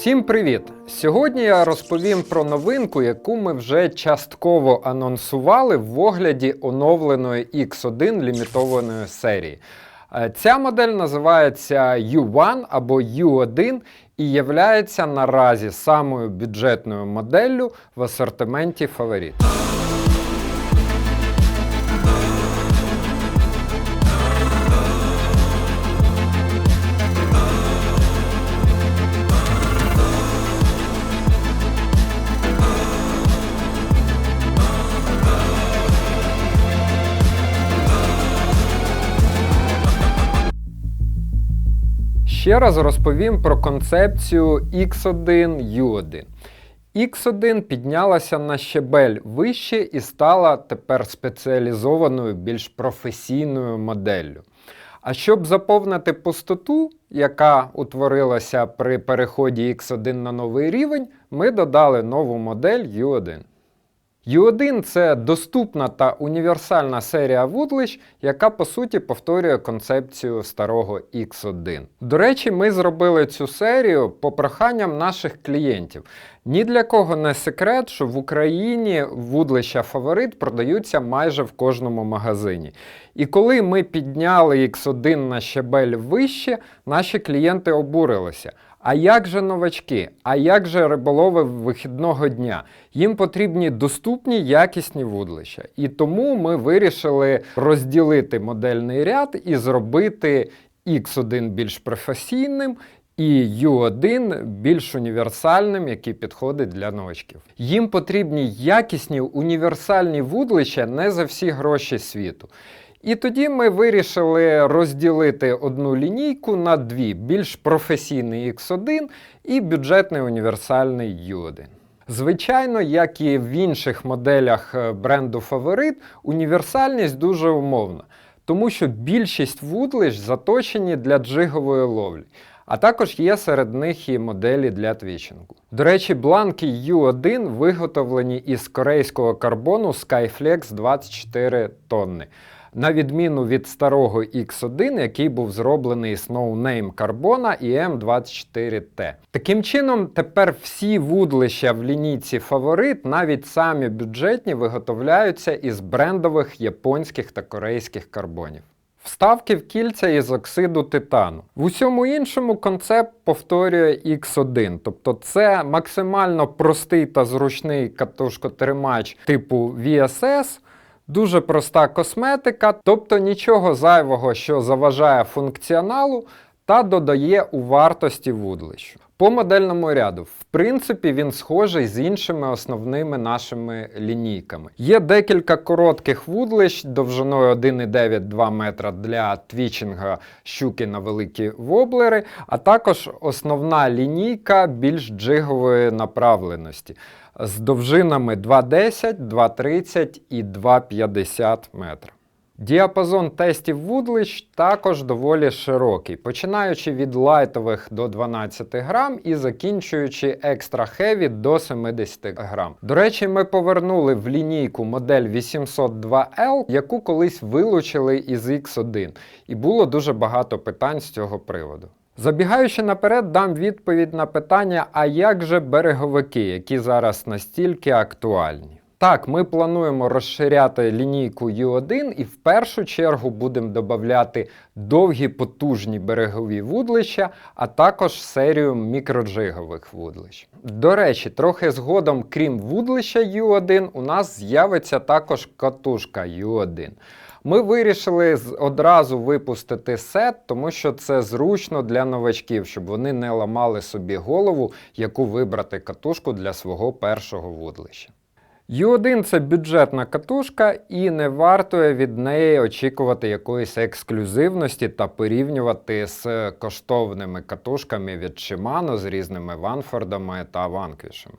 Всім привіт! Сьогодні я розповім про новинку, яку ми вже частково анонсували в огляді оновленої X1 лімітованої серії. Е, Ця модель називається U1 або U1 і являється наразі самою бюджетною моделлю в асортименті фаворит. Ще раз розповім про концепцію X1U1. X1 піднялася на щебель вище і стала тепер спеціалізованою більш професійною моделлю. А щоб заповнити пустоту, яка утворилася при переході X1 на новий рівень, ми додали нову модель U1. U1 це доступна та універсальна серія вудлищ, яка по суті повторює концепцію старого X1. До речі, ми зробили цю серію по проханням наших клієнтів. Ні для кого не секрет, що в Україні вудлища фаворит продаються майже в кожному магазині. І коли ми підняли X1 на щебель вище, наші клієнти обурилися. А як же новачки? А як же риболови вихідного дня? Їм потрібні доступні якісні вудлища. І тому ми вирішили розділити модельний ряд і зробити X1 більш професійним. І U1 більш універсальним, який підходить для новачків. Їм потрібні якісні універсальні вудлища не за всі гроші світу. І тоді ми вирішили розділити одну лінійку на дві: більш професійний X1 і бюджетний універсальний U1. Звичайно, як і в інших моделях е, бренду Фаворит, універсальність дуже умовна, тому що більшість вудлищ заточені для джигової ловлі. А також є серед них і моделі для твічингу. До речі, бланки U1 виготовлені із корейського карбону Skyflex 24 тонни на відміну від старого X1, який був зроблений з ноунейм карбона і M24T. Таким чином, тепер всі вудлища в лінійці фаворит, навіть самі бюджетні, виготовляються із брендових японських та корейських карбонів. Вставки в кільця із оксиду титану. В усьому іншому концепт повторює X1, тобто це максимально простий та зручний катушкотримач типу VSS. Дуже проста косметика, тобто нічого зайвого, що заважає функціоналу та додає у вартості вудлищу. По модельному ряду, в принципі, він схожий з іншими основними нашими лінійками. Є декілька коротких вудлищ довжиною 1,9-2 метра для твічинга щуки на великі воблери, а також основна лінійка більш джигової направленості з довжинами 2,10, 2,30 і 2,50 метра. Діапазон тестів вудлищ також доволі широкий, починаючи від лайтових до 12 грам і закінчуючи екстра хеві до 70 грам. До речі, ми повернули в лінійку модель 802L, яку колись вилучили із X1, і було дуже багато питань з цього приводу. Забігаючи наперед, дам відповідь на питання, а як же береговики, які зараз настільки актуальні. Так, ми плануємо розширяти лінійку U1 і в першу чергу будемо додати довгі потужні берегові вудлища, а також серію мікроджигових вудлищ. До речі, трохи згодом, крім вудлища U1, у нас з'явиться також катушка U1. Ми вирішили одразу випустити сет, тому що це зручно для новачків, щоб вони не ламали собі голову, яку вибрати катушку для свого першого вудлища. U1 це бюджетна катушка, і не варто від неї очікувати якоїсь ексклюзивності та порівнювати з коштовними катушками від Shimano з різними ванфордами та ванквішами.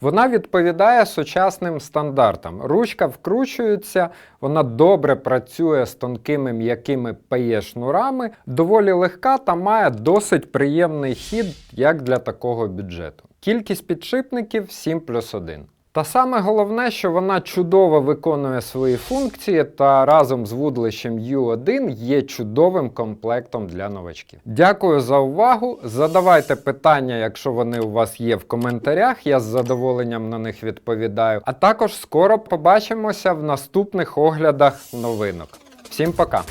Вона відповідає сучасним стандартам. Ручка вкручується, вона добре працює з тонкими м'якими PE-шнурами, доволі легка та має досить приємний хід, як для такого бюджету. Кількість підшипників 7 плюс 1. Та саме головне, що вона чудово виконує свої функції та разом з вудлищем U1 є чудовим комплектом для новачків. Дякую за увагу. Задавайте питання, якщо вони у вас є в коментарях. Я з задоволенням на них відповідаю. А також скоро побачимося в наступних оглядах новинок. Всім пока!